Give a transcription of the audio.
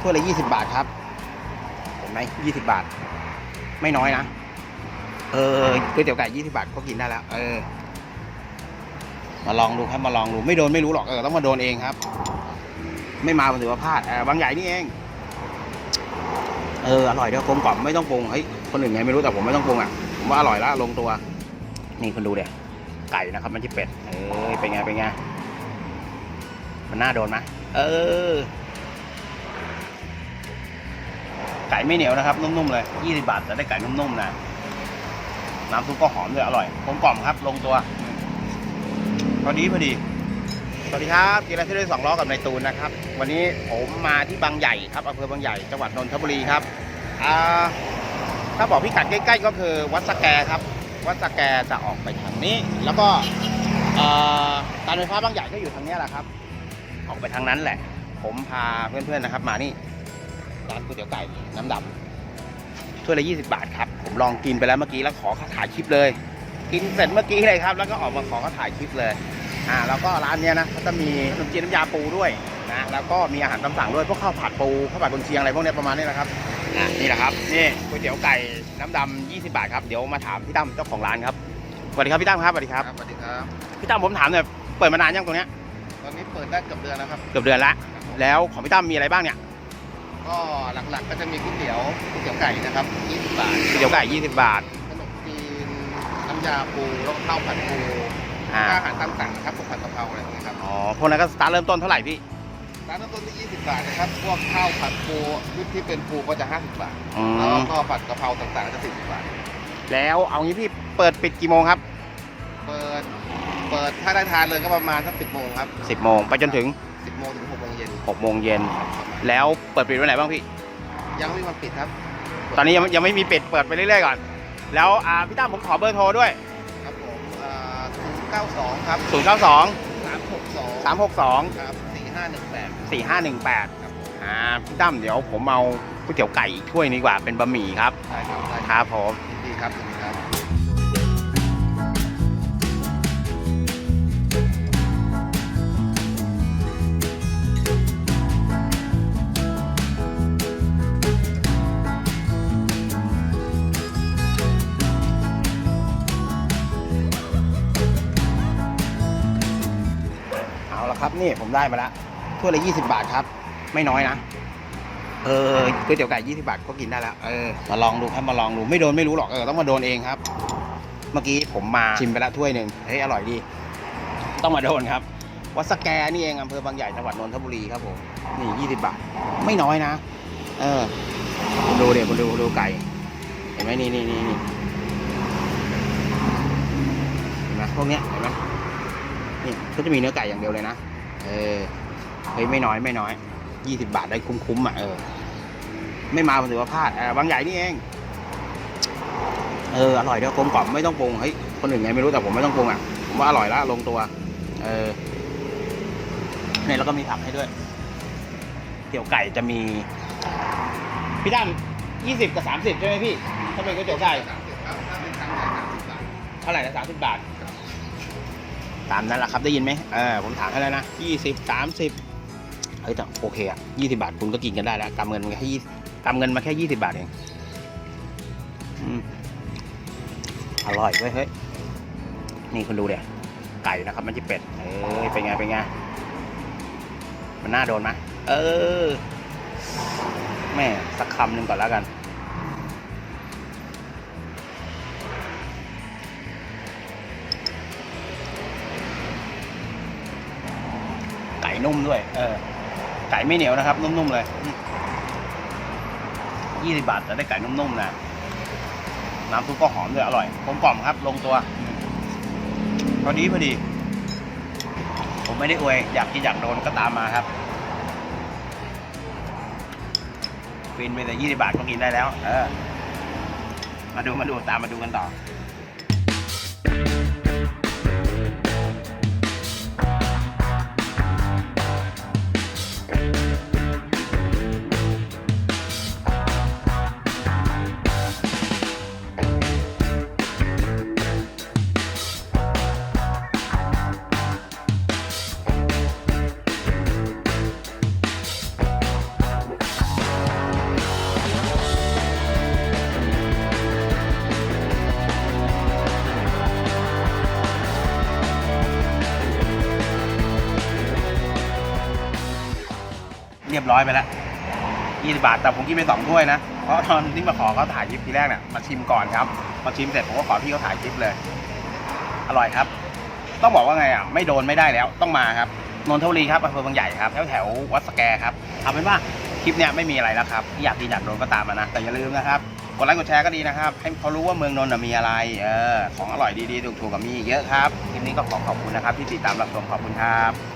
ถ้วยละยี่สิบาทครับ เห็นไหมยี่สิบาท ไม่น้อยนะ เออก๋วยเตี๋ยวไก่ยี่สิบาทก็กินได้แล้ว เออ มาลองดูครับมาลองดู ไม่โดนไม่รู้หรอกเออต้องมาโดนเองครับ ไม่มาถือว่าพลาดเออบางใหญ่นี่เองเอออร่อยเดี๋ยวกลมกล่อมไม่ต้องปรุงเฮ้ยคนอื่นไงไม่รู้แต่ผมไม่ต้องปรุงอะผมว่าอร่อยแล้วลงตัว นี่คุณดูเดี๋ยไก่นะครับ มันจะเป็ดเออเป็นไงเป็นไงมันน่าโดนไหมเออ ไก่ไม่เหนียวนะครับ นุ่มๆเลย 20 บาทแต่ได้ไก่นุ่มๆนะ น้ำซุปก็หอมเลยอร่อยกลมกล่อมครับ ลงตัวพอดีพอดี สวัสดีครับกีฬาที่ด้วยสองล้อกับนายตูนนะครับ วันนี้ผมมาที่บางใหญ่ครับอำเภอบางใหญ่จังหวัดนนทบุรีครับถ้าบอกพิกัดใกล้ ๆ ก็คือวัดสแกครับ วัดสแกจะออกไปทางนี้ แล้วก็การไฟฟ้าบางใหญ่ก็อยู่ทางนี้แหละครับ ออกไปทางนั้นแหละ ผมพาเพื่อนๆนะครับ มานี่ ร้านก๋วยเตี๋ยวไก่น้ำดำถ้วยละ 20 บาทครับ ผมลองกินไปแล้วเมื่อกี้แล้วขอเขาถ่ายคลิปเลย กินเสร็จเมื่อกี้เลยครับ แล้วก็ออกมาขอเขาถ่ายคลิปเลย อ่า แล้วก็ร้านเนี้ยนะเขาจะมีขนมจีนน้ำยาปูด้วยนะ แล้วก็มีอาหารตามสั่งด้วย พวกข้าวผัดปู ข้าวผัดกุนเชียงอะไรพวกเนี้ยประมาณนี้นะครับ อะนี่แหละครับ นี่ก๋วยเตี๋ยวไก่น้ำดำ20 บาทครับ เดี๋ยวมาถามพี่ตั้มเจ้าของร้านครับ สวัสดีครับพี่ตั้มครับ สวัสดีครับ สวัสดีครับ พี่ตั้มผมถามหน่อย เปิดมานานยังตรงเนี้ย ตอนนี้เปิดได้เกือบเดือนแล้วครับ เกือบเดือนละ แล้วของพี่ตั้มมีอะไรบ้างเนี่ย ก็หลักๆก็จะมีก๋วยเตี๋ยวก๋วยเตี๋ยวไก่นะครับ20บาทก๋วยเตี๋ยวไก่20 บาท ขนมจีนน้ำยาปูแล้วก็ข้าวผัดปูอ่าก็อาหารตามสั่งนะครับพวกผัดกะเพราอะไรอย่างเงี้ยครับอ๋อ พวกนั้นก็สตาร์ทเริ่มต้นเท่าไหร่พี่ ร้านเริ่มต้นที่20 บาทนะครับพวกข้าวผัดปูชุดที่เป็นปูก็จะ 50 บาท อืแล้วม ก็ผัดกะเพราต่างๆก็จะ40บาท แล้วเอางี้พี่เปิดปิดกี่โมงครับ เปิด เปิดถ้าได้ทานเลยก็ประมาณสัก10โมงครับ10โมงไปจนถึง 10โมงถึง6โมง เย็น6โมงเย็นครับประมาณแล้วเปิดปิดวันไหนบ้างพี่ ยังไม่มีวันปิดครับตอนนี้ยังยังไม่มีปิดเปิดไปเรื่อยๆก่อน แล้วอ่าพี่ตั้มผมขอเบอร์โทรด้วย ครับผมอ่า092ครับ092 362 362 ครับ4518 4518ครับผมอ่าพี่ตั้มเดี๋ยวผมเอาก๋วยเตี๋ยวไก่อีกถ้วยนี้ดีกว่าเป็นบะหมี่ครับ ได้ครับได้ครับผม ยินดีครับยินดี ครับนี่ผมได้มาล้วถ้วยละ20บาทครับ ไม่น้อยนะเออก๋วยเตี๋ยวไก่20บาทก็กินได้แล้วเออมาลองดูครับมาลองดูไม่โดนไม่รู้หรอกเออต้องมาโดนเองครับ เมื่อกี้ผมมาชิมไปแล้วถ้วยหนึ่งเฮ้ยอร่อยดี ต้องมาโดนครับวัดสแกนี่เองอำเภอบางใหญ่จังหวัดนนทบุรีครับผมนี่20บาท ไม่น้อยนะ เออคุณดูเดี๋ยวคุณดูดูไก่ เห็นไหมนี่นี่นี่นี่เห็นไหมพวกเนี้ยเห็นไหมนี่ก็จะมีเนื้อไก่อย่างเดียวเลยนะ เออเฮ้ยไม่น้อยไม่น้อย20บาทได้คุ้มๆอะเออ ไม่มาผมถือว่าพลาดเออบางใหญ่นี่เองเอออร่อยเดียวกลมกล่อมไม่ต้องปรุงเฮ้ยคนอื่นไงไม่รู้แต่ผมไม่ต้องปรุงอะผมว่าอร่อยแล้วลงตัว เออเนี่ยแล้วก็มีผักให้ด้วยเตี๋ยวไก่จะมี พี่ตั้มยี่สิบกับสามสิบใช่ไหมพี่ถ้าเป็นก๋วยเตี๋ยวไก่เท่าทเท่าไหร่นะสามสิบบาท ตามนั้นแหละครับได้ยินไหมเออผมถามให้แล้วนะยี่สิบสามสิบเฮ้ยแต่โอเคอะยี่สิบาทคุณก็กินกันได้แล้วกำเงินมาแค่ยี่กำเงินมาแค่ยี่สิบาทเองอืมอร่อยเว้ยเฮ้ยนี่คุณดูเดี๋ยไก่นะครับ มันจะเป็ดเอ้ยเป็นไงเป็นไงมันน่าโดนไหมเออแม่สักคำหนึ่งก่อนแล้วกัน นุ่มด้วย เออ ไก่ไม่เหนียวนะครับ นุ่มๆเลยยี่สิบาทแต่ได้ไก่นุ่มๆนะน้ำซุปก็หอมด้วยอร่อยกลมกล่อมครับ ลงตัวพอดีพอดี ผมไม่ได้อวย อยากกินอยากโดนก็ตามมาครับฟินไปแต่ยี่สิบาทก็กินได้แล้ว เออ มาดูมาดูตามมาดูกันต่อ เรียบร้อยไปแล้วยี่สิบาท แต่ผมกินไปสองถ้วยนะ เพราะตอนที่มาขอเขาถ่ายคลิปทีแรกเนี่ยมาชิมก่อนครับมาชิมเสร็จผมก็ขอพี่เขาถ่ายคลิปเลย อร่อยครับ ต้องบอกว่าไงอะ ไม่โดนไม่ได้แล้ว ต้องมาครับ นนทบุรีครับอำเภอบางใหญ่ครับ แถวแถววัดสแกครับเอาเป็นว่าคลิปเนี้ยไม่มีอะไรแล้วครับที่อยากกินอยากโดนก็ตามมานะ แต่อย่าลืมนะครับ กดไลค์กดแชร์ก็ดีนะครับ ให้เขารู้ว่าเมืองนนท์มีอะไร เออ ของอร่อยดีๆถูกๆกับมีเยอะครับ คลิปนี้ก็ขอขอบคุณนะครับที่ติดตามรับชมขอบคุณครับ